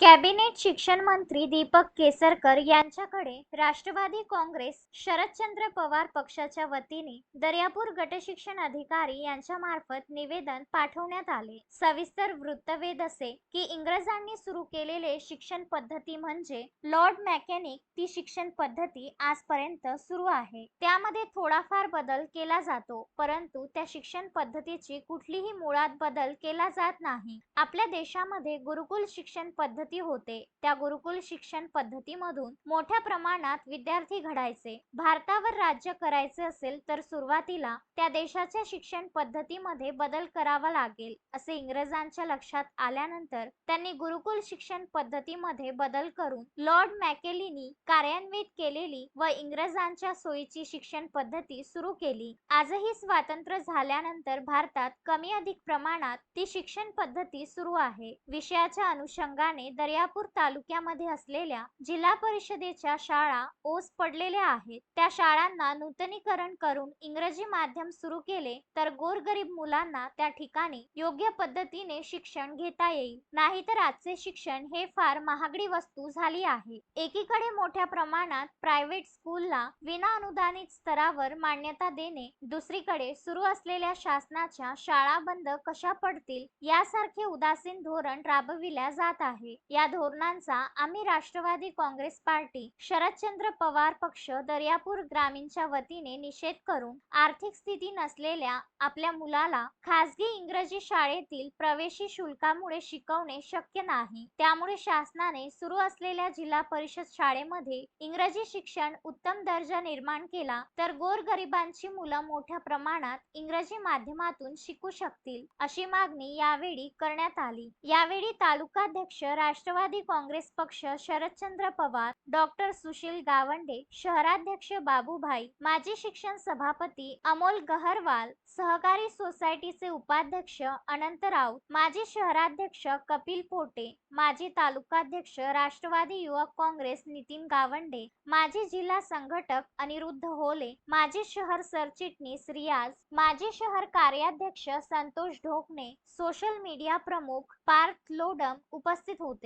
Cabinet शिक्षण मंत्री दीपक केसरकर यांच्याकडे राष्ट्रवादी काँग्रेस शरदचंद्र पवार पक्षाच्या वतीने दर्यापूर गटशिक्षण अधिकारी यांच्यामार्फत निवेदन पाठवण्यात आले. सविस्तर वृत्तवेद असे की इंग्रजांनी सुरू केलेले शिक्षण पद्धती म्हणजे लॉर्ड मॅकॅनिक ती शिक्षण पद्धती आजपर्यंत सुरू आहे. त्यामध्ये थोडाफार बदल केला जातो परंतु त्या शिक्षण पद्धतीची कुठलीही मुळात बदल केला जात नाही. आपल्या देशामध्ये गुरुकुल शिक्षण पद्धती होते. त्या गुरुकुल शिक्षण पद्धतीमधून मोठ्या प्रमाणात विद्यार्थी घडायचे. भारतावर राज्य करायचे असेल तर सुरुवातीला त्या देशाच्या शिक्षण पद्धतीमध्ये बदल करावा लागेल असे इंग्रजांच्या लक्षात आल्यानंतर त्यांनी गुरुकुल शिक्षण पद्धतीमध्ये बदल करून लॉर्ड मॅकेलिनी कार्यान्वित केलेली व इंग्रजांच्या सोयीची शिक्षण पद्धती सुरू केली. आजही स्वातंत्र्य झाल्यानंतर भारतात कमी अधिक प्रमाणात ती शिक्षण पद्धती सुरू आहे. विषयाच्या अनुषंगाने दर्यापूर तालुक्यामध्ये असलेल्या जिल्हा परिषदेच्या शाळा ओस पडलेल्या आहेत. त्या शाळांना नूतनीकरण करून इंग्रजी माध्यम सुरू केले तर गोरगरीब मुलांना त्या ठिकाणी योग्य पद्धतीने शिक्षण घेता येईल. नाहीतर आजचे शिक्षण हे फार महागडी वस्तू झाली आहे. एकीकडे मोठ्या प्रमाणात प्रायव्हेट स्कूलला विना अनुदानित स्तरावर मान्यता देणे दुसरीकडे सुरू असलेल्या शासनाच्या शाळा बंद कशा पडतील यासारखे उदासीन धोरण राबविल्या जात आहे. या धोरणांचा आम्ही राष्ट्रवादी काँग्रेस पार्टी शरदचंद्र पवार पक्ष दर्यापूर ग्रामीणच्या वतीने निषेध करून आर्थिक स्थिती नसलेल्या आपल्या मुलाला खासगी इंग्रजी शाळेतील प्रवेशी शुल्कामुळे शिकवणे शक्य नाही. त्यामुळे शासनाने सुरू असलेल्या जिल्हा परिषद शाळेमध्ये इंग्रजी शिक्षण उत्तम दर्जा निर्माण केला तर गोरगरिबांची मुलं मोठ्या प्रमाणात इंग्रजी माध्यमातून शिकू शकतील अशी मागणी यावेळी करण्यात आली. यावेळी तालुकाध्यक्ष राष्ट्रवादी काँग्रेस पक्ष शरदचंद्र पवार डॉक्टर सुशील गावंडे शहराध्यक्ष बाबूभाई माजी शिक्षण सभापती अमोल गहरवाल सहकारी सोसायटीचे उपाध्यक्ष अनंत राऊत माजी शहराध्यक्ष कपिल पोटे माजी तालुकाध्यक्ष राष्ट्रवादी युवक काँग्रेस नितीन गावंडे माजी जिल्हा संघटक अनिरुद्ध होले माजी शहर सरचिटणीस रियाज माजी शहर कार्याध्यक्ष संतोष ढोकणे सोशल मीडिया प्रमुख पार्थ लोडम उपस्थित होते.